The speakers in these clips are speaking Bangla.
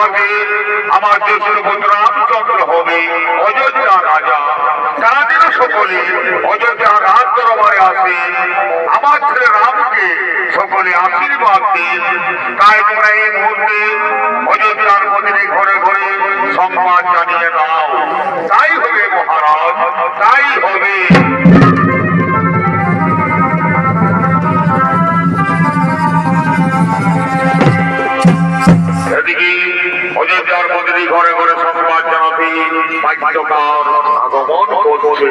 সুপ্রভাতে আমার দেশের পুত্র রামচন্দ্র হবে, অযোধ্যা রাজা। তারা যেন সকলে অযোধ্যা রাজ দরবারে আসে। আমার ছেলে রামকে সকলে আশীর্বাদ দিন। তাই তোমরা এই মুহূর্তে অযোধ্যার মধ্যে ঘরে ঘরে সংবাদ জানিয়ে দাও। তাই হবে মহারাজ, তাই হবে। বাক্যকার আগমন করছে।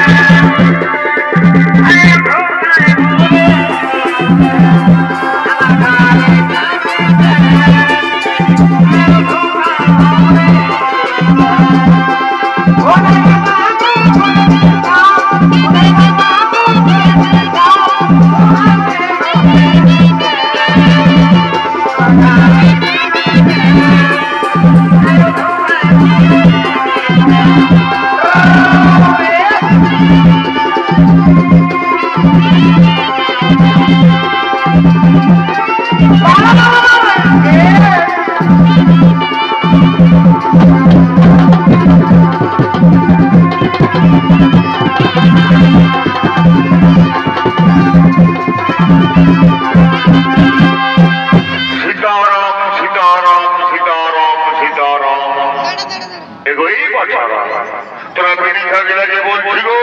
লাগে বলছি গো।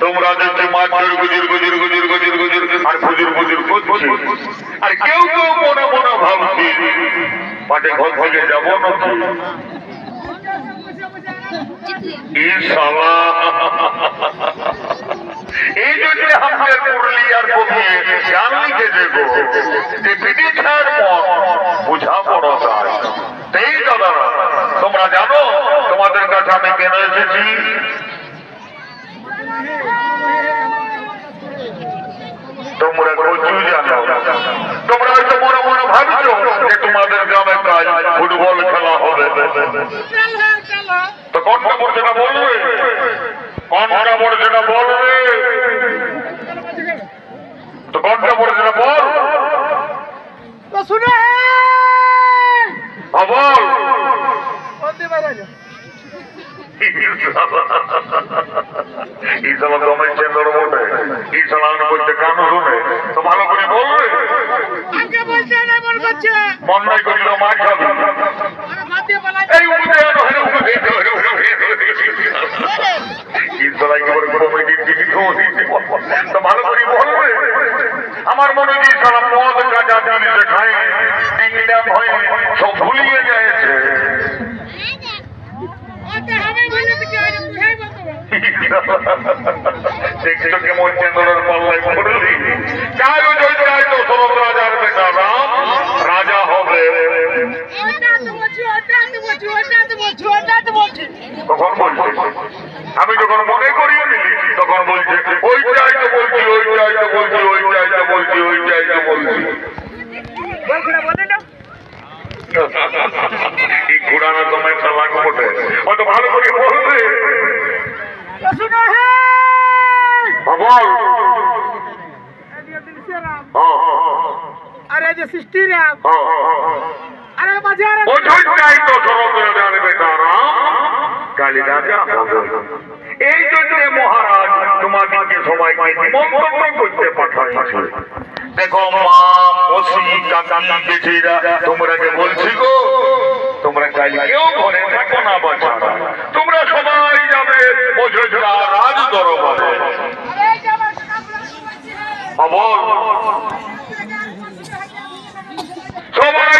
তোমরা দেখছি মাছের গুজির গুজির গুজির আর তোমরা জানো তোমাদের কাছে আমি কেন এসেছি? তোমরা কচু জানো। তোমরা হয়তো মনে মনে ভাবছ যে তোমাদের গ্রামে কাজ ফুটবল খেলা হবে। তো কোনটা পড়ছে না বলবে? কোনটা এই সালা দমের চেন্দর বটে এই সালা আমি করতে কান শুনে তো ভালো করে বলবে মন নাই করিল মার খাবি ভালো করে বলবে আমার মনে যে সারা পদ কাজা জানি দেখায় হয়ে সব ভুলিয়ে যায় রাজা হবে। তখন বলছে, আমি যখন মনে করি তখন বলছে ওই চাই তো বলছি ওই চাই তো বলছি ওই চাই তো বলছি। ওই চাই তো বলছি বলছি না বলে এই একটা লাগ বটে অত ভালো করে বলবে। শুনো হে বল আরে যে সৃষ্টি রাম। আরে বাজার ওইটাই তো শরতের জানবে তারা কালী রাজা এই জন্য মহারাজ তোমাদেরকে সবাইকে নিমন্ত্রণ করতে পাঠাইছে দেখো মা বিটিরা তোমরাকে বলছি গো, তোমরা কালকেও ঘরে থাকো না বাচ্চারা তোমরা সবাই যাবে অযোধ্যা রাজ দরবারে সবাই